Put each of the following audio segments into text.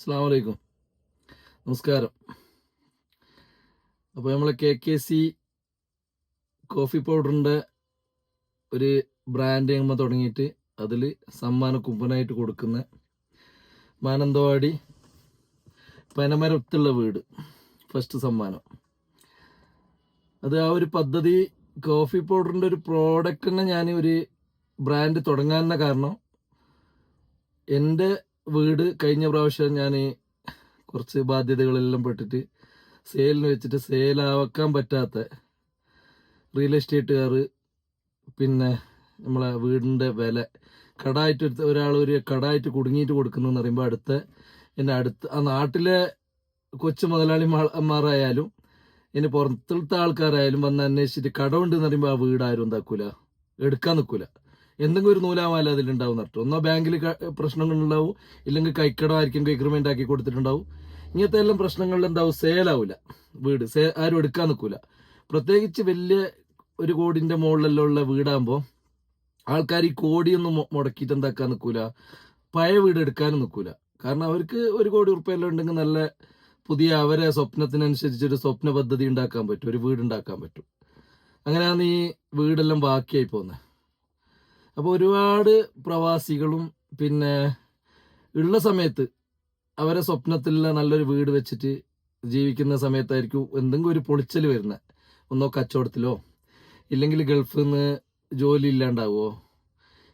അസ്സാം വലൈക്കും നമസ്കാരം അപ്പോൾ നമ്മൾ കെ കെ സി കോഫി പൗഡറിന്റെ ഒരു ബ്രാൻഡ് നമ്മൾ തുടങ്ങിയിട്ട് അതിൽ സമ്മാന കുമ്പനായിട്ട് കൊടുക്കുന്ന മാനന്തവാടി പനമരത്തുള്ള വീട്. ഫസ്റ്റ് സമ്മാനം. അത് ആ ഒരു പദ്ധതി കോഫി പൗഡറിന്റെ ഒരു പ്രോഡക്റ്റിനെ ഞാൻ ഒരു ബ്രാൻഡ് തുടങ്ങാനുള്ള കാരണം എന്റെ വീട് കഴിഞ്ഞ പ്രാവശ്യം ഞാൻ കുറച്ച് ബാധ്യതകളെല്ലാം പെട്ടിട്ട് സെയിലിന് വെച്ചിട്ട് സെയിലാക്കാൻ പറ്റാത്ത റിയൽ എസ്റ്റേറ്റുകാർ പിന്നെ നമ്മളെ വീടിന്റെ വില കടായിട്ട് ഒരാൾ ഒരു കടായിട്ട് കുടുങ്ങിയിട്ട് കൊടുക്കുന്നതെന്ന് പറയുമ്പോൾ അടുത്ത എന്റെ അടുത്ത് ആ നാട്ടിലെ കൊച്ചു മുതലാളിമാരായാലും ഇനി പുറത്തുള്ള ആൾക്കാരായാലും വന്ന് അന്വേഷിച്ചിട്ട് കടമുണ്ടെന്ന് പറയുമ്പോൾ ആ വീട് ആരും എന്താക്കൂല എടുക്കാൻ നിൽക്കൂല എന്തെങ്കിലും ഒരു നൂലാമാല അതിലുണ്ടാവും നട്ടു ഒന്നോ ബാങ്കിൽ പ്രശ്നങ്ങളുണ്ടാവും ഇല്ലെങ്കിൽ കൈക്കടം ആയിരിക്കും എഗ്രിമെന്റ് ആക്കി കൊടുത്തിട്ടുണ്ടാവും. ഇങ്ങനത്തെ എല്ലാം പ്രശ്നങ്ങളിൽ എന്താവും? സേലാവൂല വീട് സേ ആരും എടുക്കാൻ നിൽക്കൂല. പ്രത്യേകിച്ച് വലിയ ഒരു കോടിന്റെ മുകളിലെല്ലാം ഉള്ള വീടാകുമ്പോൾ ആൾക്കാർ ഈ കോടിയൊന്നും മുടക്കിയിട്ട് എന്താക്കാൻ നിൽക്കൂല? പഴയ വീട് എടുക്കാനും നിൽക്കൂല. കാരണം അവർക്ക് ഒരു കോടി ഉറുപ്പയെല്ലാം ഉണ്ടെങ്കിൽ നല്ല പുതിയ അവരെ സ്വപ്നത്തിനനുസരിച്ചൊരു സ്വപ്ന പദ്ധതി ഉണ്ടാക്കാൻ പറ്റും ഒരു വീട് ഉണ്ടാക്കാൻ പറ്റും. അങ്ങനെയാണ് ഈ വീടെല്ലാം ബാക്കിയായി പോകുന്നത്. അപ്പോൾ ഒരുപാട് പ്രവാസികളും പിന്നെ ഉള്ള സമയത്ത് അവരെ സ്വപ്നത്തിലുള്ള നല്ലൊരു വീട് വെച്ചിട്ട് ജീവിക്കുന്ന സമയത്തായിരിക്കും എന്തെങ്കിലും ഒരു പൊളിച്ചൽ വരുന്നത് ഒന്നോ കച്ചവടത്തിലോ ഇല്ലെങ്കിൽ ഗൾഫിൽ നിന്ന് ജോലി ഇല്ലാണ്ടാവോ.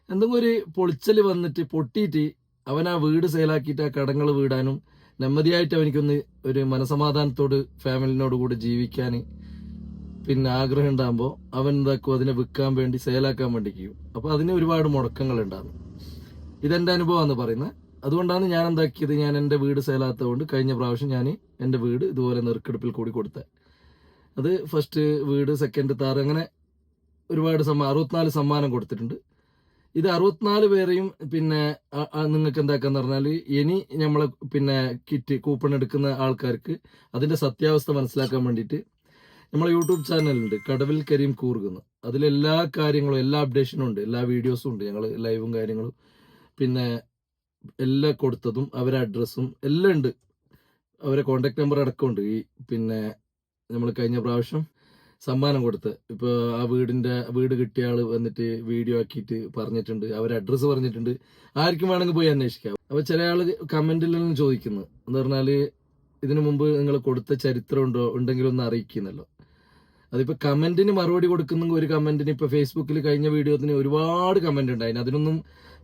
എന്തെങ്കിലും ഒരു പൊളിച്ചൽ വന്നിട്ട് പൊട്ടിയിട്ട് അവൻ ആ വീട് സെയിലാക്കിയിട്ട് ആ കടങ്ങൾ വീടാനും നെമ്മതിയായിട്ട് അവനിക്കൊന്ന് ഒരു മനസമാധാനത്തോട് ഫാമിലിനോട് കൂടി ജീവിക്കാൻ പിന്നെ ആഗ്രഹം ഉണ്ടാകുമ്പോൾ അവൻ എന്താക്കും അതിനെ വിൽക്കാൻ വേണ്ടി സെയിലാക്കാൻ വേണ്ടി ചെയ്യും. അപ്പോൾ അതിന് ഒരുപാട് മുടക്കങ്ങൾ ഉണ്ടാകും. ഇതെന്റെ അനുഭവമാണ് പറയുന്നത്. അതുകൊണ്ടാണ് ഞാൻ എന്താക്കിയത്? ഞാൻ എന്റെ വീട് സെയിലാത്തതുകൊണ്ട് കഴിഞ്ഞ പ്രാവശ്യം ഞാൻ എന്റെ വീട് ഇതുപോലെ നെറുക്കെടുപ്പിൽ കൂടി കൊടുത്തത് അത് ഫസ്റ്റ് വീട് സെക്കൻഡ് താറ് അങ്ങനെ ഒരുപാട് സമ്മാനം അറുപത്തിനാല് സമ്മാനം കൊടുത്തിട്ടുണ്ട്. ഇത് അറുപത്തിനാല് പേരെയും പിന്നെ നിങ്ങൾക്ക് എന്താക്കാന്ന് പറഞ്ഞാൽ ഇനി നമ്മളെ പിന്നെ കിറ്റ് കൂപ്പൺ എടുക്കുന്ന ആൾക്കാർക്ക് അതിന്റെ സത്യാവസ്ഥ മനസ്സിലാക്കാൻ വേണ്ടിയിട്ട് നമ്മളെ യൂട്യൂബ് ചാനലുണ്ട് കടവിൽ കരീം കൂർഗുന്ന് അതിലെല്ലാ കാര്യങ്ങളും എല്ലാ അപ്ഡേഷനും ഉണ്ട് എല്ലാ വീഡിയോസും ഉണ്ട്. ഞങ്ങൾ ലൈവും കാര്യങ്ങളും. പിന്നെ എല്ലാം കൊടുത്തതും അവരെ അഡ്രസ്സും എല്ലാം ഉണ്ട്. അവരെ കോണ്ടാക്ട് നമ്പർ അടക്കമുണ്ട്. ഈ പിന്നെ നമ്മൾ കഴിഞ്ഞ പ്രാവശ്യം സമ്മാനം കൊടുത്ത് ഇപ്പോൾ ആ വീടിന്റെ വീട് കിട്ടിയ ആൾ വന്നിട്ട് വീഡിയോ ആക്കിയിട്ട് പറഞ്ഞിട്ടുണ്ട്. അവരെ അഡ്രസ്സ് പറഞ്ഞിട്ടുണ്ട്. ആർക്കും വേണമെങ്കിൽ പോയി അന്വേഷിക്കാം. അപ്പോൾ ചില ആൾ കമന്റിലും ചോദിക്കുന്നു. എന്ന് പറഞ്ഞാൽ ഇതിനു മുമ്പ് നിങ്ങൾ കൊടുത്ത ചരിത്രം ഉണ്ടോ? ഉണ്ടെങ്കിലൊന്നും അറിയിക്കുന്നല്ലോ അതിപ്പോ കമന്റിന് മറുപടി കൊടുക്കുന്ന ഒരു കമന്റിന് ഇപ്പൊ ഫേസ്ബുക്കിൽ കഴിഞ്ഞ വീഡിയോത്തിന് ഒരുപാട് കമന്റ് ഉണ്ടായിരുന്നു അതിനൊന്നും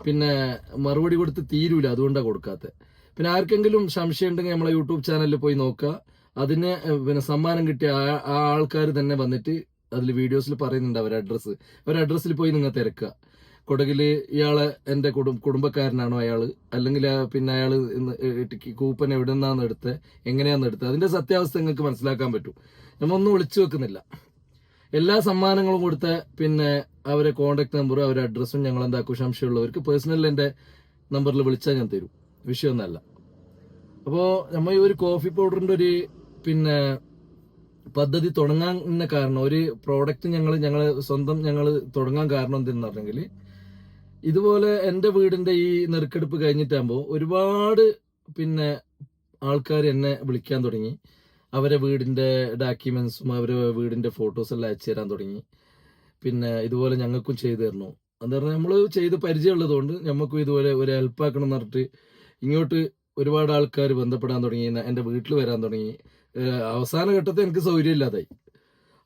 പിന്നെ മറുപടി കൊടുത്ത് തീരൂല അതുകൊണ്ടാണ് കൊടുക്കാത്തത് പിന്നെ ആർക്കെങ്കിലും സംശയം ഉണ്ടെങ്കിൽ നമ്മളെ യൂട്യൂബ് ചാനലിൽ പോയി നോക്കുക അതിന് പിന്നെ സമ്മാനം കിട്ടിയ ആ ആൾക്കാർ തന്നെ വന്നിട്ട് അതിൽ വീഡിയോസിൽ പറയുന്നുണ്ട് അവരുടെ അഡ്രസ്സ് അവരുടെ അഡ്രസ്സിൽ പോയി നിങ്ങൾ തിരക്കുക കൊടകിൽ ഇയാളെ എന്റെ കുടും കുടുംബക്കാരനാണോ അയാൾ? അല്ലെങ്കിൽ പിന്നെ അയാൾ കൂപ്പൻ എവിടെ നിന്നാന്ന് എടുത്ത്? എങ്ങനെയാന്ന് എടുത്തത് അതിന്റെ സത്യാവസ്ഥ നിങ്ങൾക്ക് മനസ്സിലാക്കാൻ പറ്റും. നമ്മ ഒന്നും ഒളിച്ചു വെക്കുന്നില്ല. എല്ലാ സമ്മാനങ്ങളും കൊടുത്ത പിന്നെ അവരെ കോണ്ടാക്ട് നമ്പറും അവരുടെ അഡ്രസ്സും ഞങ്ങൾ എന്താക്കും? സംശയമുള്ളവർക്ക് പേഴ്സണൽ എന്റെ നമ്പറിൽ വിളിച്ചാൽ ഞാൻ തരും. വിഷയമൊന്നല്ല അപ്പോൾ നമ്മൾ ഈ ഒരു കോഫി പൗഡറിന്റെ ഒരു പിന്നെ പദ്ധതി തുടങ്ങാൻ കാരണം ഒരു പ്രോഡക്റ്റ് ഞങ്ങൾ ഞങ്ങൾ സ്വന്തം ഞങ്ങൾ തുടങ്ങാൻ കാരണം എന്തെന്ന് പറഞ്ഞെങ്കിൽ ഇതുപോലെ എന്റെ വീടിന്റെ ഈ നെറുക്കെടുപ്പ് കഴിഞ്ഞിട്ടാകുമ്പോൾ ഒരുപാട് പിന്നെ ആൾക്കാർ എന്നെ വിളിക്കാൻ തുടങ്ങി. അവരെ വീടിന്റെ ഡോക്യുമെന്റ്സും അവരെ വീടിന്റെ ഫോട്ടോസ് എല്ലാം അയച്ചു തരാൻ തുടങ്ങി. പിന്നെ ഇതുപോലെ ഞങ്ങൾക്കും ചെയ്തു തരണു എന്ന് പറഞ്ഞാൽ നമ്മൾ ചെയ്ത് പരിചയമുള്ളതുകൊണ്ട് നമുക്കും ഇതുപോലെ ഒരു ഹെൽപ്പ് ആക്കണം എന്ന് പറഞ്ഞിട്ട് ഇങ്ങോട്ട് ഒരുപാട് ആൾക്കാർ ബന്ധപ്പെടാൻ തുടങ്ങി എന്റെ വീട്ടിൽ വരാൻ തുടങ്ങി. അവസാന ഘട്ടത്തിൽ എനിക്ക് സൗകര്യമില്ലാതായി.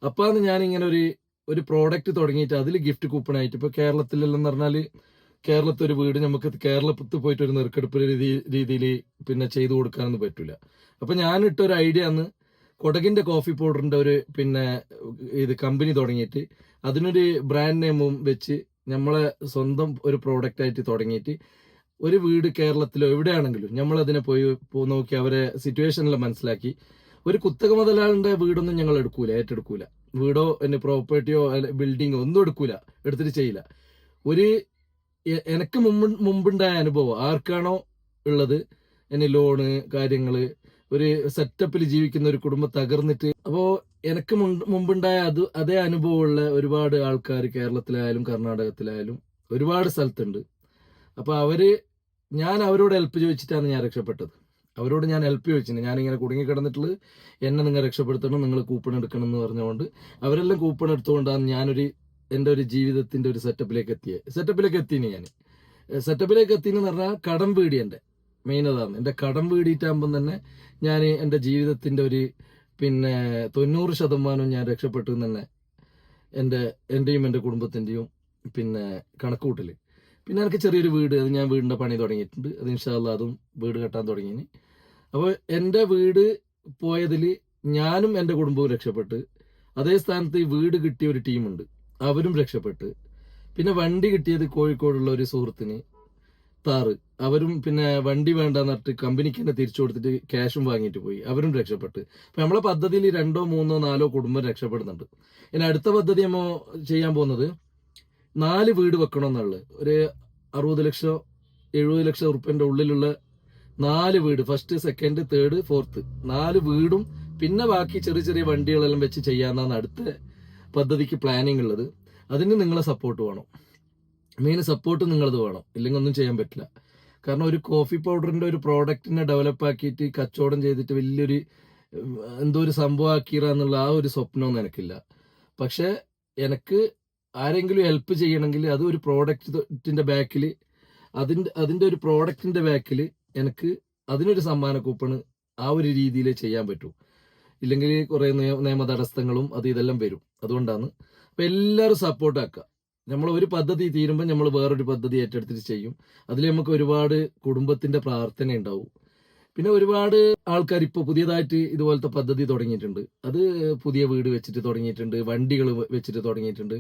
അപ്പാന്ന് ഞാൻ ഇങ്ങനെ ഒരു ഒരു പ്രോഡക്റ്റ് തുടങ്ങിയിട്ട് അതിൽ ഗിഫ്റ്റ് കൂപ്പൺ ആയിട്ട്. ഇപ്പൊ കേരളത്തിലെല്ലാം പറഞ്ഞാൽ കേരളത്തിൽ ഒരു വീട് നമുക്ക് കേരളത്തിൽ പോയിട്ട് ഒരു നെറുക്കെടുപ്പ് രീതിയിൽ പിന്നെ ചെയ്തു കൊടുക്കാനൊന്നും പറ്റൂല. അപ്പൊ ഒരു ഐഡിയ ആണ് കൊടകിന്റെ കോഫി പൗഡറിന്റെ ഒരു പിന്നെ ഇത് കമ്പനി തുടങ്ങിയിട്ട് അതിനൊരു ബ്രാൻഡ് നെയിമും വെച്ച് നമ്മളെ സ്വന്തം ഒരു പ്രോഡക്റ്റ് ആയിട്ട് തുടങ്ങിയിട്ട് ഒരു വീട് കേരളത്തിലോ എവിടെയാണെങ്കിലും നമ്മൾ അതിനെ പോയി നോക്കി അവരെ സിറ്റുവേഷനിൽ മനസ്സിലാക്കി. ഒരു കുത്തക മുതലാളിന്റെ വീടൊന്നും ഞങ്ങൾ എടുക്കൂല ഏറ്റെടുക്കൂല. വീടോ എന്റെ പ്രോപ്പർട്ടിയോ ബിൽഡിങ്ങോ ഒന്നും എടുക്കൂല. എടുത്തിട്ട് ചെയ്യില്ല. ഒരു എനിക്ക് മുമ്പ് മുമ്പുണ്ടായ അനുഭവം ആർക്കാണോ ഉള്ളത്? എന്നെ ലോണ് കാര്യങ്ങൾ ഒരു സെറ്റപ്പിൽ ജീവിക്കുന്ന ഒരു കുടുംബം തകർന്നിട്ട്. അപ്പോ എനിക്ക് മുമ്പുണ്ടായ അത് അതേ അനുഭവമുള്ള ഒരുപാട് ആൾക്കാർ കേരളത്തിലായാലും കർണാടകത്തിലായാലും ഒരുപാട് സ്ഥലത്തുണ്ട്. അപ്പൊ അവർ ഞാൻ അവരോട് ഹെൽപ്പ് ചോദിച്ചിട്ടാണ് ഞാൻ രക്ഷപ്പെട്ടത്. അവരോട് ഞാൻ ഹെൽപ്പ് ചോദിച്ചിട്ടുണ്ട്. ഞാനിങ്ങനെ കുടുങ്ങി കിടന്നിട്ടുള്ളത് എന്നെ നിങ്ങൾ രക്ഷപ്പെടുത്തണം നിങ്ങൾ കൂപ്പൺ എടുക്കണം എന്ന് പറഞ്ഞുകൊണ്ട് അവരെല്ലാം കൂപ്പൺ എടുത്തുകൊണ്ടാണ് ഞാനൊരു എന്റെ ഒരു ജീവിതത്തിന്റെ ഒരു സെറ്റപ്പിലേക്ക് എത്തിയത് സെറ്റപ്പിലേക്ക് എത്തിന് ഞാൻ സെറ്റപ്പിലേക്ക് എത്തിയെന്ന് പറഞ്ഞാൽ കടം വീടി എന്റെ. മെയിൻ അതാണ്. എന്റെ കടം വീടിയിട്ടാകുമ്പം തന്നെ ഞാൻ എന്റെ ജീവിതത്തിന്റെ ഒരു പിന്നെ തൊണ്ണൂറ് ശതമാനവും ഞാൻ രക്ഷപ്പെട്ടു തന്നെ എന്റെ എന്റെയും എന്റെ കുടുംബത്തിന്റെയും പിന്നെ കണക്കുകൂട്ടൽ പിന്നെ എനിക്ക് ചെറിയൊരു വീട്. അത് ഞാൻ വീടിന്റെ പണി തുടങ്ങിയിട്ടുണ്ട്. അത് ഇൻഷാല്ല അതും വീട് കെട്ടാൻ തുടങ്ങി അപ്പോൾ എന്റെ വീട് പോയതിൽ ഞാനും എന്റെ കുടുംബവും രക്ഷപ്പെട്ട് അതേ സ്ഥാനത്ത് ഈ വീട് കിട്ടിയ ഒരു ടീമുണ്ട് അവരും രക്ഷപ്പെട്ട്. പിന്നെ വണ്ടി കിട്ടിയത് കോഴിക്കോടുള്ള ഒരു സുഹൃത്തിന് താറ്. അവരും പിന്നെ വണ്ടി വേണ്ടെന്ന് പറഞ്ഞിട്ട് കമ്പനിക്ക് തന്നെ തിരിച്ചു കൊടുത്തിട്ട് ക്യാഷും വാങ്ങിയിട്ട് പോയി. അവരും രക്ഷപ്പെട്ട്. അപ്പൊ നമ്മളെ പദ്ധതിയിൽ രണ്ടോ മൂന്നോ നാലോ കുടുംബം രക്ഷപ്പെടുന്നുണ്ട്. ഇനി അടുത്ത പദ്ധതി നമ്മൾ ചെയ്യാൻ പോകുന്നത് നാല് വീട് വെക്കണമെന്നുള്ളത് ഒരു അറുപത് ലക്ഷം എഴുപത് ലക്ഷം ഉറുപ്പ്യന്റെ ഉള്ളിലുള്ള നാല് വീട്. ഫസ്റ്റ് സെക്കൻഡ് തേർഡ് ഫോർത്ത് നാല് വീടും പിന്നെ ബാക്കി ചെറിയ ചെറിയ വണ്ടികളെല്ലാം വെച്ച് ചെയ്യാന്നാണ് അടുത്ത പദ്ധതിക്ക് പ്ലാനിങ് ഉള്ളത്. അതിന് നിങ്ങളെ സപ്പോർട്ട് വേണം. മെയിൻ സപ്പോർട്ട് നിങ്ങളത് വേണം. ഇല്ലെങ്കിൽ ഒന്നും ചെയ്യാൻ പറ്റില്ല. കാരണം ഒരു കോഫി പൗഡറിന്റെ ഒരു പ്രോഡക്റ്റിനെ ഡെവലപ്പാക്കിയിട്ട് കച്ചവടം ചെയ്തിട്ട് വലിയൊരു എന്തോ ഒരു സംഭവം ആക്കിയിറ എന്നുള്ള ആ ഒരു സ്വപ്നമൊന്നും എനിക്കില്ല പക്ഷെ എനിക്ക് ആരെങ്കിലും ഹെൽപ്പ് ചെയ്യണമെങ്കിൽ അത് ഒരു പ്രോഡക്റ്റിന്റെ ബാക്കിൽ അതിന്റെ അതിന്റെ ഒരു പ്രോഡക്റ്റിന്റെ ബാക്കിൽ എനിക്ക് അതിനൊരു സമ്മാന കൂപ്പണ് ആ ഒരു രീതിയിലേ ചെയ്യാൻ പറ്റൂ. ഇല്ലെങ്കിൽ കുറേ നിയ- നിയമ തടസ്സങ്ങളും അത് ഇതെല്ലാം വരും. അതുകൊണ്ടാണ്. അപ്പൊ എല്ലാവരും സപ്പോർട്ടാക്കുക നമ്മൾ ഒരു പദ്ധതി തീരുമ്പോൾ നമ്മൾ വേറൊരു പദ്ധതി ഏറ്റെടുത്തിട്ട് ചെയ്യും. അതിൽ നമുക്ക് ഒരുപാട് കുടുംബത്തിന്റെ പ്രാർത്ഥന ഉണ്ടാവും. പിന്നെ ഒരുപാട് ആൾക്കാർ ഇപ്പോൾ പുതിയതായിട്ട് ഇതുപോലത്തെ പദ്ധതി തുടങ്ങിയിട്ടുണ്ട്. അത് പുതിയ വീട് വെച്ചിട്ട് തുടങ്ങിയിട്ടുണ്ട്. വണ്ടികൾ വെച്ചിട്ട് തുടങ്ങിയിട്ടുണ്ട്.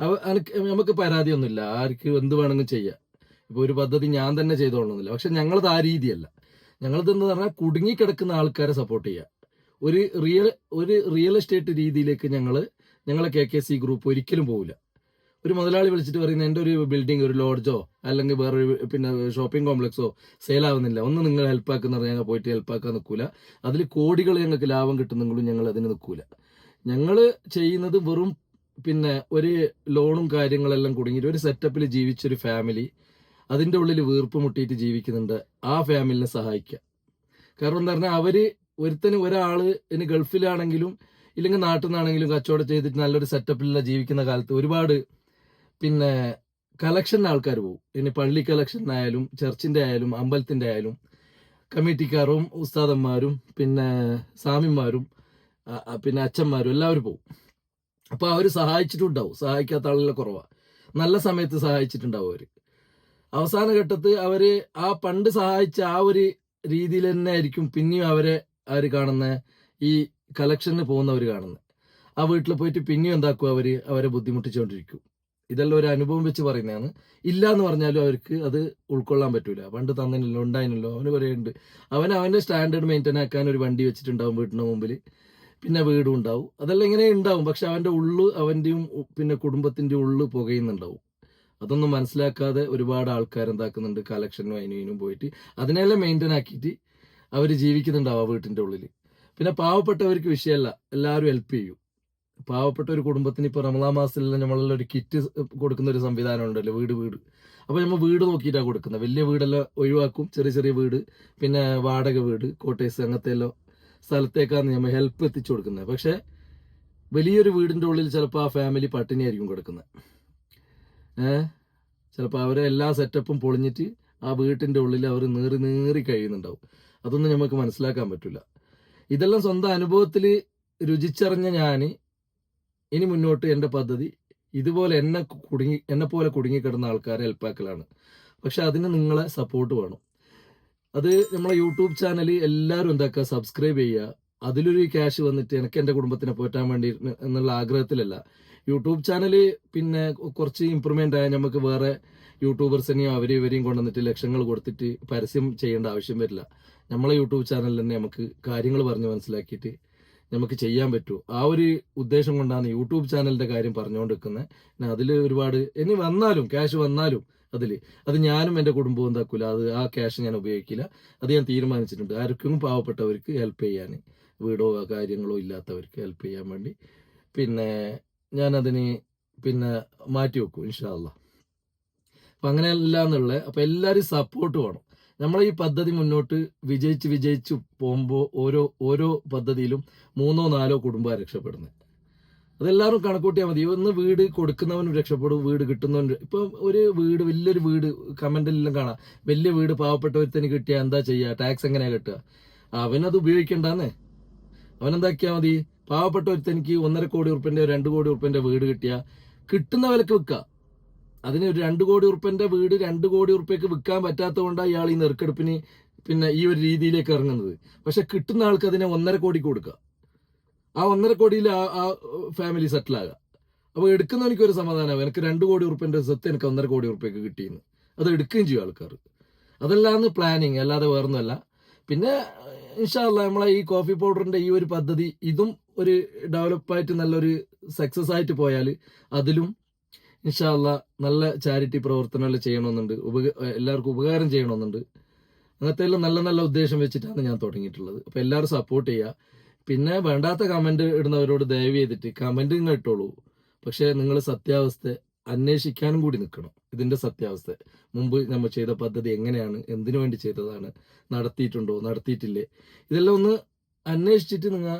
അവ നമുക്ക് പരാതിയൊന്നുമില്ല. ആർക്ക് എന്ത് വേണമെങ്കിലും ചെയ്യാം. ഇപ്പോൾ ഒരു പദ്ധതി ഞാൻ തന്നെ ചെയ്തോളണമെന്നില്ല പക്ഷെ ഞങ്ങളത് ആ രീതിയല്ല. ഞങ്ങളത് എന്ന് പറഞ്ഞാൽ കുടുങ്ങിക്കിടക്കുന്ന ആൾക്കാരെ സപ്പോർട്ട് ചെയ്യുക ഒരു റിയൽ ഒരു റിയൽ എസ്റ്റേറ്റ് രീതിയിലേക്ക് ഞങ്ങൾ ഞങ്ങളെ കെ കെ സി ഗ്രൂപ്പ് ഒരിക്കലും പോകില്ല ഒരു മുതലാളി വിളിച്ചിട്ട് പറയുന്നത് എന്റെ ഒരു ബിൽഡിംഗ് ഒരു ലോഡ്ജോ അല്ലെങ്കിൽ വേറൊരു പിന്നെ ഷോപ്പിംഗ് കോംപ്ലക്സോ സെയിൽ ആവുന്നില്ല. ഒന്ന് നിങ്ങൾ ഹെൽപ്പാക്കുന്ന ഞങ്ങൾ പോയിട്ട് ഹെൽപ്പാക്കാൻ നിൽക്കൂല. അതിൽ കോടികൾ ഞങ്ങൾക്ക് ലാഭം കിട്ടുന്നെങ്കിലും ഞങ്ങൾ അതിന് നിൽക്കൂല. ഞങ്ങൾ ചെയ്യുന്നത് വെറും പിന്നെ ഒരു ലോണും കാര്യങ്ങളെല്ലാം കുടുങ്ങിയിട്ട് ഒരു സെറ്റപ്പിൽ ജീവിച്ചൊരു ഫാമിലി അതിന്റെ ഉള്ളിൽ വീർപ്പ് മുട്ടിയിട്ട് ജീവിക്കുന്നുണ്ട്. ആ ഫാമിലിനെ സഹായിക്കുക കാരണം എന്താ പറഞ്ഞാൽ അവർ ഒരുത്തന് ഒരാൾ ഇനി ഗൾഫിലാണെങ്കിലും ഇല്ലെങ്കിൽ നാട്ടിൽ നിന്നാണെങ്കിലും കച്ചവടം ചെയ്തിട്ട് നല്ലൊരു സെറ്റപ്പിലുള്ള ജീവിക്കുന്ന കാലത്ത് ഒരുപാട് പിന്നെ കളക്ഷൻ ആൾക്കാർ പോകും ഇനി പള്ളി കളക്ഷൻ ആയാലും ചർച്ചിന്റെ ആയാലും അമ്പലത്തിന്റെ ആയാലും കമ്മിറ്റിക്കാരും ഉസ്താദന്മാരും പിന്നെ സ്വാമിമാരും പിന്നെ അച്ഛന്മാരും എല്ലാവരും പോകും അപ്പോൾ അവർ സഹായിച്ചിട്ടുണ്ടാവും. സഹായിക്കാത്ത ആളുകളെ കുറവാണ് നല്ല സമയത്ത് സഹായിച്ചിട്ടുണ്ടാവും അവർ. അവസാന ഘട്ടത്ത് അവർ ആ പണ്ട് സഹായിച്ച ആ ഒരു രീതിയിൽ തന്നെ ആയിരിക്കും പിന്നെയും അവരെ അവർ കാണുന്ന ഈ കളക്ഷന് പോകുന്നവർ കാണുന്നത് ആ വീട്ടിൽ പോയിട്ട് പിന്നെയും എന്താക്കും അവർ അവരെ ബുദ്ധിമുട്ടിച്ചുകൊണ്ടിരിക്കും ഇതെല്ലാം ഒരു അനുഭവം വെച്ച് പറയുന്നതാണ്. ഇല്ല എന്ന് പറഞ്ഞാലും അവർക്ക് അത് ഉൾക്കൊള്ളാൻ പറ്റൂല. പണ്ട് തന്നിനല്ലോ ഉണ്ടായിരുന്നല്ലോ അവന് കുറേ ഉണ്ട്. അവൻ അവന്റെ സ്റ്റാൻഡേർഡ് മെയിന്റെയിൻ ആക്കാൻ ഒരു വണ്ടി വെച്ചിട്ടുണ്ടാവും വീടിന്റെ മുമ്പിൽ പിന്നെ വീടും ഉണ്ടാവും. അതെല്ലാം ഇങ്ങനെ ഉണ്ടാവും. പക്ഷെ അവന്റെ ഉള്ളു അവന്റെയും പിന്നെ കുടുംബത്തിന്റെ ഉള്ളു പുകയുന്നുണ്ടാവും. അതൊന്നും മനസ്സിലാക്കാതെ ഒരുപാട് ആൾക്കാർ എന്താക്കുന്നുണ്ട് കളക്ഷനും അതിനും പോയിട്ട്. അതിനെല്ലാം മെയിന്റെയിൻ ആക്കിയിട്ട് അവർ ജീവിക്കുന്നുണ്ടാവും ആ വീട്ടിന്റെ ഉള്ളിൽ പിന്നെ പാവപ്പെട്ടവർക്ക് വിഷയമല്ല എല്ലാവരും ഹെൽപ്പ് ചെയ്യും. പാവപ്പെട്ട ഒരു കുടുംബത്തിന് ഇപ്പോൾ റമദാൻ മാസത്തിലെല്ലാം നമ്മളെല്ലാം ഒരു കിറ്റ് കൊടുക്കുന്ന ഒരു സംവിധാനം ഉണ്ടല്ലോ വീട് വീട്. അപ്പോൾ നമ്മൾ വീട് നോക്കിയിട്ടാണ് കൊടുക്കുന്നത്. വലിയ വീടെല്ലാം ഒഴിവാക്കും ചെറിയ ചെറിയ വീട് പിന്നെ വാടക വീട് കോട്ടേഴ്സ് അങ്ങനത്തെ എല്ലാം സ്ഥലത്തേക്കാണ് നമ്മൾ ഹെൽപ്പ് എത്തിച്ചു കൊടുക്കുന്നത്. പക്ഷേ വലിയൊരു വീടിന്റെ ഉള്ളിൽ ചിലപ്പോൾ ആ ഫാമിലി പട്ടിണിയായിരിക്കും കൊടുക്കുന്നത്. ചിലപ്പോൾ അവരെ എല്ലാ സെറ്റപ്പും പൊളിഞ്ഞിട്ട് ആ വീട്ടിന്റെ ഉള്ളിൽ അവർ നീറി നീറി കഴിയുന്നുണ്ടാവും. അതൊന്നും നമുക്ക് മനസ്സിലാക്കാൻ പറ്റില്ല ഇതെല്ലാം സ്വന്തം അനുഭവത്തിൽ രുചിച്ചറിഞ്ഞ ഞാൻ ഇനി മുന്നോട്ട് എന്റെ പദ്ധതി ഇതുപോലെ എന്നെ കുടുങ്ങി എന്നെ പോലെ കുടുങ്ങിക്കിടന്ന ആൾക്കാരെ ഹെൽപ്പാക്കലാണ്. പക്ഷെ അതിന് നിങ്ങളെ സപ്പോർട്ട് വേണം. അത് നമ്മളെ യൂട്യൂബ് ചാനൽ എല്ലാവരും എന്താക്കുക സബ്സ്ക്രൈബ് ചെയ്യുക. അതിലൊരു ക്യാഷ് വന്നിട്ട് എനിക്ക് എന്റെ കുടുംബത്തിനെ പോറ്റാൻ വേണ്ടി എന്നുള്ള ആഗ്രഹത്തിലല്ല. യൂട്യൂബ് ചാനൽ പിന്നെ കുറച്ച് ഇമ്പ്രൂവ്മെന്റ് ആയാൽ നമുക്ക് വേറെ യൂട്യൂബേഴ്സിനെയും അവരെയും ഇവരെയും കൊണ്ടുവന്നിട്ട് ലക്ഷങ്ങൾ കൊടുത്തിട്ട് പരസ്യം ചെയ്യേണ്ട ആവശ്യം വരില്ല. നമ്മളെ യൂട്യൂബ് ചാനലിൽ തന്നെ നമുക്ക് കാര്യങ്ങൾ പറഞ്ഞ് മനസ്സിലാക്കിയിട്ട് നമുക്ക് ചെയ്യാൻ പറ്റൂ. ആ ഒരു ഉദ്ദേശം കൊണ്ടാണ് യൂട്യൂബ് ചാനലിന്റെ കാര്യം പറഞ്ഞുകൊണ്ടിരിക്കുന്നത് അതിൽ ഒരുപാട് ഇനി വന്നാലും ക്യാഷ് വന്നാലും അതിൽ അത് ഞാനും എന്റെ കുടുംബവും എന്താക്കൂല. അത് ആ ക്യാഷ് ഞാൻ ഉപയോഗിക്കില്ല. അത് ഞാൻ തീരുമാനിച്ചിട്ടുണ്ട്. ആർക്കും പാവപ്പെട്ടവർക്ക് ഹെൽപ്പ് ചെയ്യാൻ വീടോ കാര്യങ്ങളോ ഇല്ലാത്തവർക്ക് ഹെൽപ്പ് ചെയ്യാൻ വേണ്ടി. പിന്നെ ഞാനതിന് പിന്നെ മാറ്റി വെക്കും ഇൻഷാല്ല അപ്പം അങ്ങനെയല്ല എന്നുള്ള അപ്പം എല്ലാവരും സപ്പോർട്ട് വേണം. നമ്മളെ ഈ പദ്ധതി മുന്നോട്ട് വിജയിച്ച് വിജയിച്ച് പോകുമ്പോൾ ഓരോ ഓരോ പദ്ധതിയിലും മൂന്നോ നാലോ കുടുംബം രക്ഷപ്പെടുന്നത് അതെല്ലാവരും കണക്കൂട്ടിയാൽ മതി. ഒന്ന് വീട് കൊടുക്കുന്നവനും രക്ഷപ്പെടും വീട് കിട്ടുന്നവനും ഇപ്പം ഒരു വീട് വലിയൊരു വീട് കമന്റിലെല്ലാം കാണാം. വലിയ വീട് പാവപ്പെട്ട ഒരുത്തന് കിട്ടിയാൽ എന്താ ചെയ്യുക ടാക്സ് എങ്ങനെയാണ് കിട്ടുക? അവനത് ഉപയോഗിക്കണ്ടെന്നേ. അവനെന്താക്കിയാൽ മതി? പാവപ്പെട്ട ഒരുത്തനിക്ക് ഒന്നര കോടി ഉറുപ്പിന്റെ രണ്ട് കോടി ഉറുപ്പിന്റെ വീട് കിട്ടിയ കിട്ടുന്ന വിലക്ക് വിൽക്കുക അതിന് ഒരു രണ്ട് കോടി ഉറുപ്പിന്റെ വീട് രണ്ട് കോടി ഉറുപ്പ്യക്ക് വിൽക്കാൻ പറ്റാത്തതുകൊണ്ടാണ് ഇയാൾ ഈ നെറുക്കെടുപ്പിന് പിന്നെ ഈ ഒരു രീതിയിലേക്ക് ഇറങ്ങുന്നത്. പക്ഷെ കിട്ടുന്ന ആൾക്ക് അതിനെ ഒന്നര കോടിക്ക്. കൊടുക്കുക ആ ഒന്നര കോടിയിൽ ആ ആ ഫാമിലി സെറ്റിൽ ആകുക അപ്പോൾ എടുക്കുന്നവനിക്ക് ഒരു സമാധാനമാകും എനിക്ക് രണ്ട് കോടി ഉറുപ്പിന്റെ സ്വത്ത് എനിക്ക് ഒന്നര കോടി ഉറുപ്പ്യക്ക് കിട്ടിയെന്ന്. അത് എടുക്കുകയും ചെയ്യും ആൾക്കാർ. അതല്ലാന്ന് പ്ലാനിങ് അല്ലാതെ വേറൊന്നുമല്ല. പിന്നെ ഇൻഷാല്ല നമ്മളെ ഈ കോഫി പൗഡറിന്റെ ഈ ഒരു പദ്ധതി ഇതും ഒരു ഡെവലപ്പായിട്ട് നല്ലൊരു സക്സസ് ആയിട്ട് പോയാൽ അതിലും ഇൻഷാല്ല നല്ല ചാരിറ്റി പ്രവർത്തനങ്ങൾ ചെയ്യണമെന്നുണ്ട്. ഉപക എല്ലാവർക്കും ഉപകാരം ചെയ്യണമെന്നുണ്ട്. അങ്ങനത്തെ എല്ലാം നല്ല നല്ല ഉദ്ദേശം വെച്ചിട്ടാണ് ഞാൻ തുടങ്ങിയിട്ടുള്ളത്. അപ്പോൾ എല്ലാവരും സപ്പോർട്ട് ചെയ്യുക പിന്നെ വേണ്ടാത്ത കമന്റ് ഇടുന്നവരോട് ദയവ് ചെയ്തിട്ട് കമന്റ് നിങ്ങൾ ഇട്ടോളൂ. പക്ഷേ നിങ്ങൾ സത്യാവസ്ഥ അന്വേഷിക്കാനും കൂടി നിൽക്കണം. ഇതിന്റെ സത്യാവസ്ഥ. മുമ്പ് നമ്മൾ ചെയ്ത പദ്ധതി എങ്ങനെയാണ്? എന്തിനു വേണ്ടി ചെയ്തതാണ്? നടത്തിയിട്ടുണ്ടോ? നടത്തിയിട്ടില്ലേ? ഇതെല്ലാം ഒന്ന് അന്വേഷിച്ചിട്ട് നിങ്ങൾ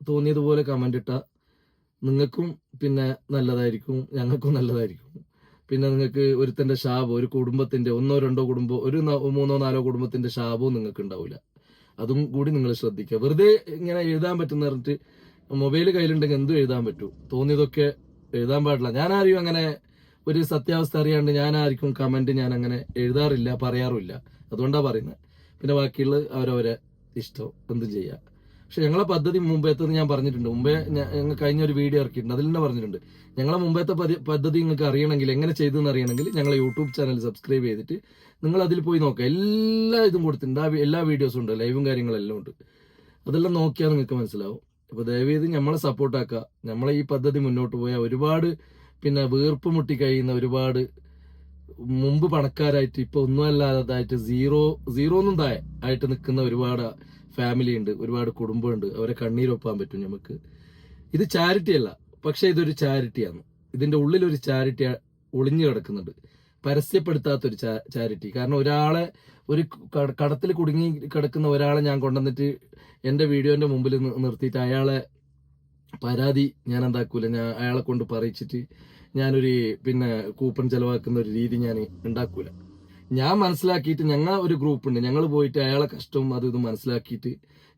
തോന്നിയതുപോലെ കമന്റ് ഇട്ടാൽ നിങ്ങൾക്കും പിന്നെ നല്ലതായിരിക്കും ഞങ്ങൾക്കും നല്ലതായിരിക്കും. പിന്നെ നിങ്ങൾക്ക് ഒരുത്തന്റെ ശാപം ഒരു കുടുംബത്തിന്റെ ഒന്നോ രണ്ടോ കുടുംബം ഒരു മൂന്നോ നാലോ കുടുംബത്തിന്റെ ശാപവും നിങ്ങൾക്ക് ഉണ്ടാവില്ല അതും കൂടി നിങ്ങൾ ശ്രദ്ധിക്കുക. വെറുതെ ഇങ്ങനെ എഴുതാൻ പറ്റുന്ന പറഞ്ഞിട്ട് മൊബൈൽ കയ്യിലുണ്ടെങ്കിൽ എന്തും എഴുതാൻ പറ്റൂ. തോന്നിയതൊക്കെ എഴുതാൻ പാടില്ല. ഞാൻ അങ്ങനെ ഒരു സത്യാവസ്ഥ അറിയാണ്ട് ഞാൻ ആർക്കും കമന്റ് ഞാൻ അങ്ങനെ എഴുതാറില്ല പറയാറുമില്ല. അതുകൊണ്ടാണ് പറയുന്നത് പിന്നെ ബാക്കിയുള്ള അവരവരെ ഇഷ്ടം എന്തും ചെയ്യാം. പക്ഷെ ഞങ്ങളെ പദ്ധതി മുമ്പേത്തത് ഞാൻ പറഞ്ഞിട്ടുണ്ട്. മുമ്പേ ഞങ്ങൾ കഴിഞ്ഞ ഒരു വീഡിയോ ഇറക്കിയിട്ടുണ്ട്. അതിൽ തന്നെ പറഞ്ഞിട്ടുണ്ട്. ഞങ്ങളെ മുമ്പത്തെ പദ്ധതി നിങ്ങൾക്ക് അറിയണമെങ്കിൽ എങ്ങനെ ചെയ്തെന്ന് അറിയണമെങ്കിൽ ഞങ്ങളെ യൂട്യൂബ് ചാനൽ സബ്സ്ക്രൈബ് ചെയ്തിട്ട് നിങ്ങൾ അതിൽ പോയി നോക്കുക എല്ലാ ഇതും കൊടുത്തിട്ടുണ്ട്. എല്ലാ വീഡിയോസും ഉണ്ട്. ലൈവും കാര്യങ്ങളെല്ലാം ഉണ്ട്. അതെല്ലാം നോക്കിയാൽ നിങ്ങൾക്ക് മനസ്സിലാവും. അപ്പൊ ദയവേത് നമ്മളെ സപ്പോർട്ടാക്കുക നമ്മളെ ഈ പദ്ധതി മുന്നോട്ട് പോയാൽ ഒരുപാട് പിന്നെ വീർപ്പ് മുട്ടി കഴിയുന്ന ഒരുപാട് മുമ്പ് പണക്കാരായിട്ട് ഇപ്പൊ ഒന്നും അല്ലാതായിട്ട് സീറോ സീറോ ഒന്നും താഴെ ആയിട്ട് നിൽക്കുന്ന ഒരുപാട് ഫാമിലി ഉണ്ട് ഒരുപാട് കുടുംബമുണ്ട്. അവരെ കണ്ണീരൊപ്പാൻ പറ്റും നമുക്ക് ഇത് ചാരിറ്റി അല്ല പക്ഷെ ഇതൊരു ചാരിറ്റിയാണ് ഇതിന്റെ ഉള്ളിൽ ഒരു ചാരിറ്റി ഒളിഞ്ഞു കിടക്കുന്നുണ്ട്. പരസ്യപ്പെടുത്താത്ത ഒരു ചാരിറ്റി കാരണം ഒരാളെ ഒരു കടത്തിൽ കുടുങ്ങി കിടക്കുന്ന ഒരാളെ ഞാൻ കൊണ്ടുവന്നിട്ട് എന്റെ വീഡിയോന്റെ മുമ്പിൽ നിർത്തിയിട്ട് അയാളെ പരാതി ഞാൻ എന്താക്കൂല. ഞാൻ അയാളെ കൊണ്ട് പറയിച്ചിട്ട് ഞാനൊരു പിന്നെ കൂപ്പൺ ചെലവാക്കുന്ന ഒരു രീതി ഞാൻ ഉണ്ടാക്കൂല. ഞാൻ മനസ്സിലാക്കിയിട്ട് ഞങ്ങൾ ഒരു ഗ്രൂപ്പ് ഉണ്ട് ഞങ്ങൾ പോയിട്ട് അയാളെ കഷ്ടവും അതും ഇതും മനസ്സിലാക്കിയിട്ട്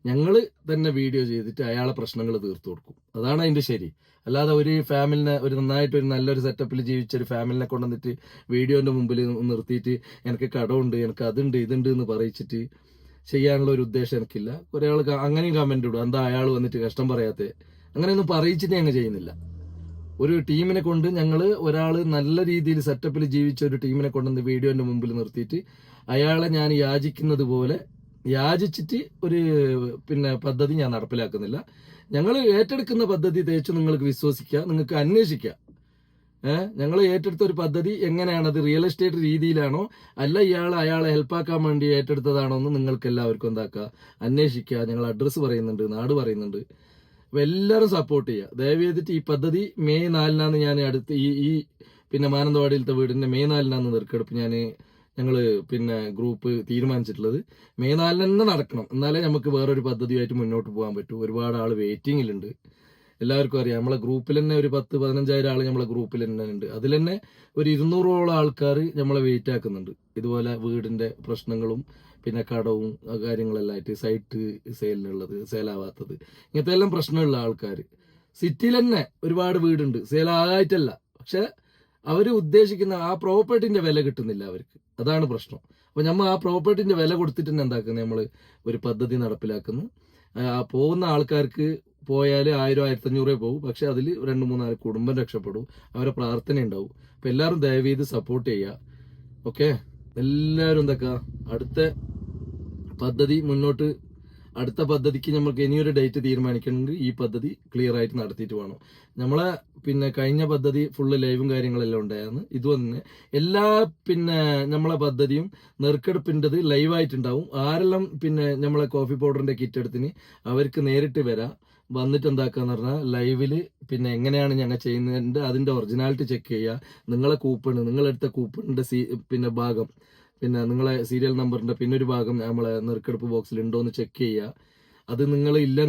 ഞങ്ങൾ തന്നെ വീഡിയോ ചെയ്തിട്ട് അയാളെ പ്രശ്നങ്ങൾ തീർത്തു കൊടുക്കും. അതാണ് അതിന്റെ ശരി. അല്ലാതെ ഒരു ഫാമിലിനെ ഒരു നന്നായിട്ട് ഒരു നല്ലൊരു സെറ്റപ്പിൽ ജീവിച്ച ഒരു ഫാമിലിനെ കൊണ്ടുവന്നിട്ട് വീഡിയോന്റെ മുമ്പിൽ നിർത്തിയിട്ട് എനിക്ക് കടമുണ്ട് എനിക്ക് അതുണ്ട് ഇതുണ്ട് എന്ന് പറയിച്ചിട്ട് ചെയ്യാനുള്ള ഒരു ഉദ്ദേശം എനിക്കില്ല. ഒരാൾ അങ്ങനെയും കമന്റ് ഇടും. എന്താ അയാൾ വന്നിട്ട് കഷ്ടം പറയാത്തേ? അങ്ങനെയൊന്നും പറയിച്ചിട്ട് ഞങ്ങൾ ചെയ്യുന്നില്ല. ഒരു ടീമിനെ കൊണ്ട് ഞങ്ങൾ ഒരാൾ നല്ല രീതിയിൽ സെറ്റപ്പിൽ ജീവിച്ച ഒരു ടീമിനെ കൊണ്ടുവന്ന് വീഡിയോന്റെ മുമ്പിൽ നിർത്തിയിട്ട് അയാളെ ഞാൻ യാചിക്കുന്നത് പോലെ യാചിച്ചിട്ട് ഒരു പിന്നെ പദ്ധതി ഞാൻ നടപ്പിലാക്കുന്നില്ല. ഞങ്ങൾ ഏറ്റെടുക്കുന്ന പദ്ധതി തേച്ച് നിങ്ങൾക്ക് വിശ്വസിക്കുക നിങ്ങൾക്ക് അന്വേഷിക്കുക ഏഹ് ഞങ്ങൾ ഏറ്റെടുത്ത ഒരു പദ്ധതി എങ്ങനെയാണത് റിയൽ എസ്റ്റേറ്റ് രീതിയിലാണോ? അല്ല ഇയാൾ അയാളെ ഹെൽപ്പാക്കാൻ വേണ്ടി ഏറ്റെടുത്തതാണോ എന്ന് നിങ്ങൾക്ക് എല്ലാവർക്കും എന്താക്കുക അന്വേഷിക്കുക ഞങ്ങൾ അഡ്രസ്സ് പറയുന്നുണ്ട് നാട് പറയുന്നുണ്ട്. എല്ലാവരും സപ്പോർട്ട് ചെയ്യുക ദയവ് ചെയ്തിട്ട് ഈ പദ്ധതി മെയ് നാലിനാണ് ഞാൻ അടുത്ത് ഈ ഈ പിന്നെ മാനന്തവാടിയിലത്തെ വീടിന്റെ മെയ് നാലിനാണ് നെറുക്കെടുപ്പ് ഞാൻ ഞങ്ങൾ പിന്നെ ഗ്രൂപ്പ് തീരുമാനിച്ചിട്ടുള്ളത്. മെയ് നാലിന് തന്നെ നടക്കണം. എന്നാലേ നമുക്ക് വേറൊരു പദ്ധതിയായിട്ട് മുന്നോട്ട് പോകാൻ പറ്റൂ. ഒരുപാട് ആൾ വെയിറ്റിങ്ങിലുണ്ട് എല്ലാവർക്കും അറിയാം. നമ്മളെ ഗ്രൂപ്പിൽ തന്നെ ഒരു പത്ത് പതിനഞ്ചായിരം ആൾ നമ്മളെ ഗ്രൂപ്പിൽ തന്നെ ഉണ്ട്. അതിൽ തന്നെ ഒരു ഇരുന്നൂറോളം ആൾക്കാർ നമ്മളെ വെയിറ്റ് ആക്കുന്നുണ്ട്. ഇതുപോലെ വീടിന്റെ പ്രശ്നങ്ങളും പിന്നെ കടവും കാര്യങ്ങളെല്ലാം ആയിട്ട് സൈറ്റ് സെയിലിനുള്ളത് സെയിലാവാത്തത് ഇങ്ങനത്തെ എല്ലാം പ്രശ്നമുള്ള ആൾക്കാർ സിറ്റിയിൽ തന്നെ ഒരുപാട് വീടുണ്ട്. സെയിലാകായിട്ടല്ല പക്ഷെ അവർ ഉദ്ദേശിക്കുന്ന ആ പ്രോപ്പർട്ടിന്റെ വില കിട്ടുന്നില്ല അവർക്ക്. അതാണ് പ്രശ്നം. അപ്പോൾ നമ്മൾ ആ പ്രോപ്പർട്ടിന്റെ വില കൊടുത്തിട്ട് തന്നെ എന്താക്കുന്നത്? നമ്മൾ ഒരു പദ്ധതി നടപ്പിലാക്കുന്നു. പോകുന്ന ആൾക്കാർക്ക് പോയാൽ ആയിരം ആയിരത്തഞ്ഞൂറേ പോകും. പക്ഷെ അതിൽ രണ്ട് മൂന്നാൽ കുടുംബം രക്ഷപ്പെടും. അവരെ പ്രാർത്ഥന ഉണ്ടാവും. അപ്പം എല്ലാവരും ദയവ് ചെയ്ത് സപ്പോർട്ട് ചെയ്യുക. ഓക്കെ എല്ലാവരും എന്തൊക്കെ അടുത്ത പദ്ധതി മുന്നോട്ട് അടുത്ത പദ്ധതിക്ക് നമുക്ക് ഇനിയൊരു ഡേറ്റ് തീരുമാനിക്കണമെങ്കിൽ ഈ പദ്ധതി ക്ലിയർ ആയിട്ട് നടത്തിയിട്ട് വേണം. നമ്മളെ പിന്നെ കഴിഞ്ഞ പദ്ധതി ഫുള്ള് ലൈവും കാര്യങ്ങളെല്ലാം ഉണ്ടായിരുന്നു. ഇത് എല്ലാ പിന്നെ നമ്മളെ പദ്ധതിയും നെറുക്കെടുപ്പിന്റെത് ലൈവായിട്ടുണ്ടാവും ആരെല്ലാം പിന്നെ നമ്മളെ കോഫി പൗഡറിന്റെ കിറ്റ് എടുത്തിന് അവർക്ക് നേരിട്ട് വരാം. വന്നിട്ട് എന്താക്കാന്ന് പറഞ്ഞാൽ ലൈവിൽ പിന്നെ എങ്ങനെയാണ് ഞങ്ങൾ ചെയ്യുന്നതിന്റെ അതിന്റെ ഒറിജിനാലിറ്റി ചെക്ക് ചെയ്യുക. നിങ്ങളെ കൂപ്പൺ നിങ്ങളെടുത്ത കൂപ്പണിന്റെ സീ പിന്നെ ഭാഗം. പിന്നെ നിങ്ങളെ സീരിയൽ നമ്പറിന്റെ പിന്നെ ഒരു ഭാഗം നമ്മളെ നെറുക്കെടുപ്പ് ബോക്സിൽ ഉണ്ടോ എന്ന് ചെക്ക് ചെയ്യുക അത് നിങ്ങൾ ഇല്ല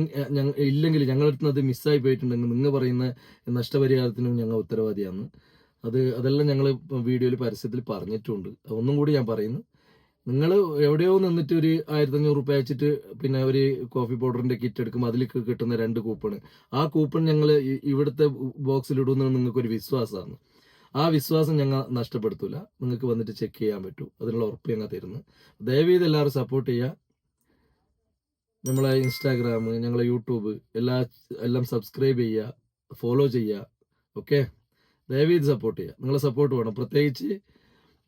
ഇല്ലെങ്കിൽ ഞങ്ങളുടെ അടുത്ത് അത് മിസ്സായി പോയിട്ടുണ്ടെങ്കിൽ നിങ്ങൾ പറയുന്ന നഷ്ടപരിഹാരത്തിനും ഞങ്ങൾ ഉത്തരവാദിയാണ്. അത് അതെല്ലാം ഞങ്ങൾ വീഡിയോയിൽ പരസ്യത്തിൽ പറഞ്ഞിട്ടുണ്ട്. ഒന്നും കൂടി ഞാൻ പറയുന്നു. നിങ്ങൾ എവിടെയോ നിന്നിട്ട് ഒരു ആയിരത്തി അഞ്ഞൂറ് റുപ്യ അയച്ചിട്ട് പിന്നെ ഒരു കോഫി പൗഡറിന്റെ കിറ്റ് എടുക്കും അതിൽ കിട്ടുന്ന രണ്ട് കൂപ്പൺ ആ കൂപ്പൺ ഞങ്ങൾ ഇവിടുത്തെ ബോക്സിൽ ഇടുന്നത് നിങ്ങൾക്കൊരു വിശ്വാസമാണ്. ആ വിശ്വാസം ഞങ്ങൾ നഷ്ടപ്പെടുത്തൂല. നിങ്ങൾക്ക് വന്നിട്ട് ചെക്ക് ചെയ്യാൻ പറ്റൂ. അതിനുള്ള ഉറപ്പ് ഞങ്ങൾ തരുന്നു. ദയവീത് എല്ലാവരും സപ്പോർട്ട് ചെയ്യുക നമ്മളെ ഇൻസ്റ്റാഗ്രാം ഞങ്ങളെ യൂട്യൂബ് എല്ലാ എല്ലാം സബ്സ്ക്രൈബ് ചെയ്യുക ഫോളോ ചെയ്യുക ഓക്കെ ദയവീത് സപ്പോർട്ട് ചെയ്യുക നിങ്ങളെ സപ്പോർട്ട് വേണം. പ്രത്യേകിച്ച്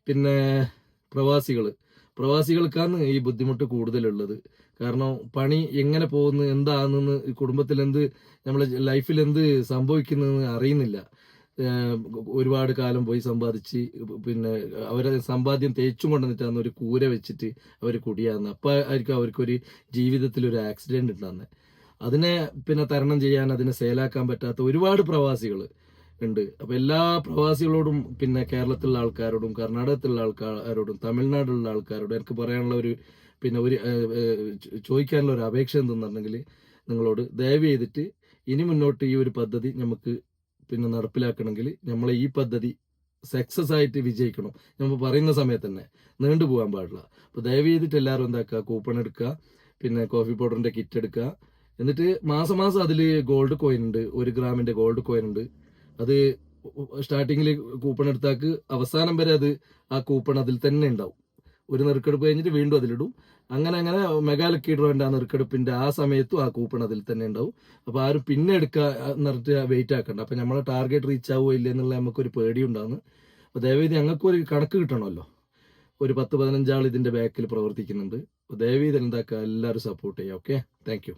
പിന്നെ പ്രവാസികൾ പ്രവാസികൾക്കാണ് ഈ ബുദ്ധിമുട്ട് കൂടുതലുള്ളത്. കാരണം പണി എങ്ങനെ പോകുന്നു എന്താണെന്ന് കുടുംബത്തിൽ എന്ത് നമ്മളെ ലൈഫിൽ എന്ത് സംഭവിക്കുന്നതെന്ന് അറിയുന്നില്ല. ഒരുപാട് കാലം പോയി സമ്പാദിച്ച് പിന്നെ അവരെ സമ്പാദ്യം തേച്ചും കൊണ്ടുവന്നിട്ടാണ് ഒരു കൂര വെച്ചിട്ട് അവർ കുടിയാന്ന്. അപ്പം ആയിരിക്കും അവർക്കൊരു ജീവിതത്തിൽ ഒരു ആക്സിഡന്റ് ഉണ്ടാകുന്നത് അതിനെ പിന്നെ തരണം ചെയ്യാൻ അതിനെ സേലാക്കാൻ പറ്റാത്ത ഒരുപാട് പ്രവാസികൾ ഉണ്ട്. അപ്പം എല്ലാ പ്രവാസികളോടും പിന്നെ കേരളത്തിലുള്ള ആൾക്കാരോടും കർണാടകത്തിലുള്ള ആൾക്കാരോടും തമിഴ്നാട്ടിലുള്ള ആൾക്കാരോടും എനിക്ക് പറയാനുള്ള ഒരു പിന്നെ ഒരു ചോദിക്കാനുള്ള ഒരു അപേക്ഷ എന്തെന്നുണ്ടെങ്കിൽ നിങ്ങളോട് ദയവ് ചെയ്തിട്ട് ഇനി മുന്നോട്ട് ഈ ഒരു പദ്ധതി നമുക്ക് പിന്നെ നടപ്പിലാക്കണമെങ്കിൽ നമ്മൾ ഈ പദ്ധതി സക്സസ് ആയിട്ട് വിജയിക്കണം. നമ്മൾ പറയുന്ന സമയത്ത് തന്നെ നീണ്ടു പോകാൻ പാടില്ല. അപ്പോൾ ദയവ് ചെയ്തിട്ട് എല്ലാവരും എന്താക്കുക? കൂപ്പൺ എടുക്കുക. പിന്നെ കോഫി പൗഡറിന്റെ കിറ്റ് എടുക്കുക. എന്നിട്ട് മാസം മാസം അതിൽ ഗോൾഡ് കോയിൻ ഉണ്ട്. ഒരു ഗ്രാമിന്റെ ഗോൾഡ് കോയിൻ ഉണ്ട്. അത് സ്റ്റാർട്ടിങ്ങിൽ കൂപ്പൺ എടുത്താക്ക് അവസാനം വരെ അത് ആ കൂപ്പൺ അതിൽ തന്നെ ഉണ്ടാവും. ഒരു നെറുക്കെടുപ്പ് കഴിഞ്ഞിട്ട് വീണ്ടും അതിലിടും. അങ്ങനെ അങ്ങനെ മെഗാ ലക്കി ഡ്രോ ആ നെറുക്കെടുപ്പിന്റെ ആ സമയത്തും ആ കൂപ്പൺ അതിൽ തന്നെ ഉണ്ടാവും. അപ്പൊ ആരും പിന്നെ എടുക്കുക നിറച്ച് വെയിറ്റ് ആക്കണ്ട. അപ്പൊ നമ്മളെ ടാർഗറ്റ് റീച്ച് ആവുമോ ഇല്ല എന്നുള്ള നമുക്കൊരു പേടി ഉണ്ടാകുന്നു അപ്പൊ ദയവേദി ഞങ്ങൾക്കൊരു കണക്ക് കിട്ടണമല്ലോ. ഒരു പത്ത് പതിനഞ്ചാൾ ഇതിന്റെ ബാക്കിൽ പ്രവർത്തിക്കുന്നുണ്ട്. ദയവേദി എന്താക്കുക എല്ലാവരും സപ്പോർട്ട് ചെയ്യുക ഓക്കെ താങ്ക്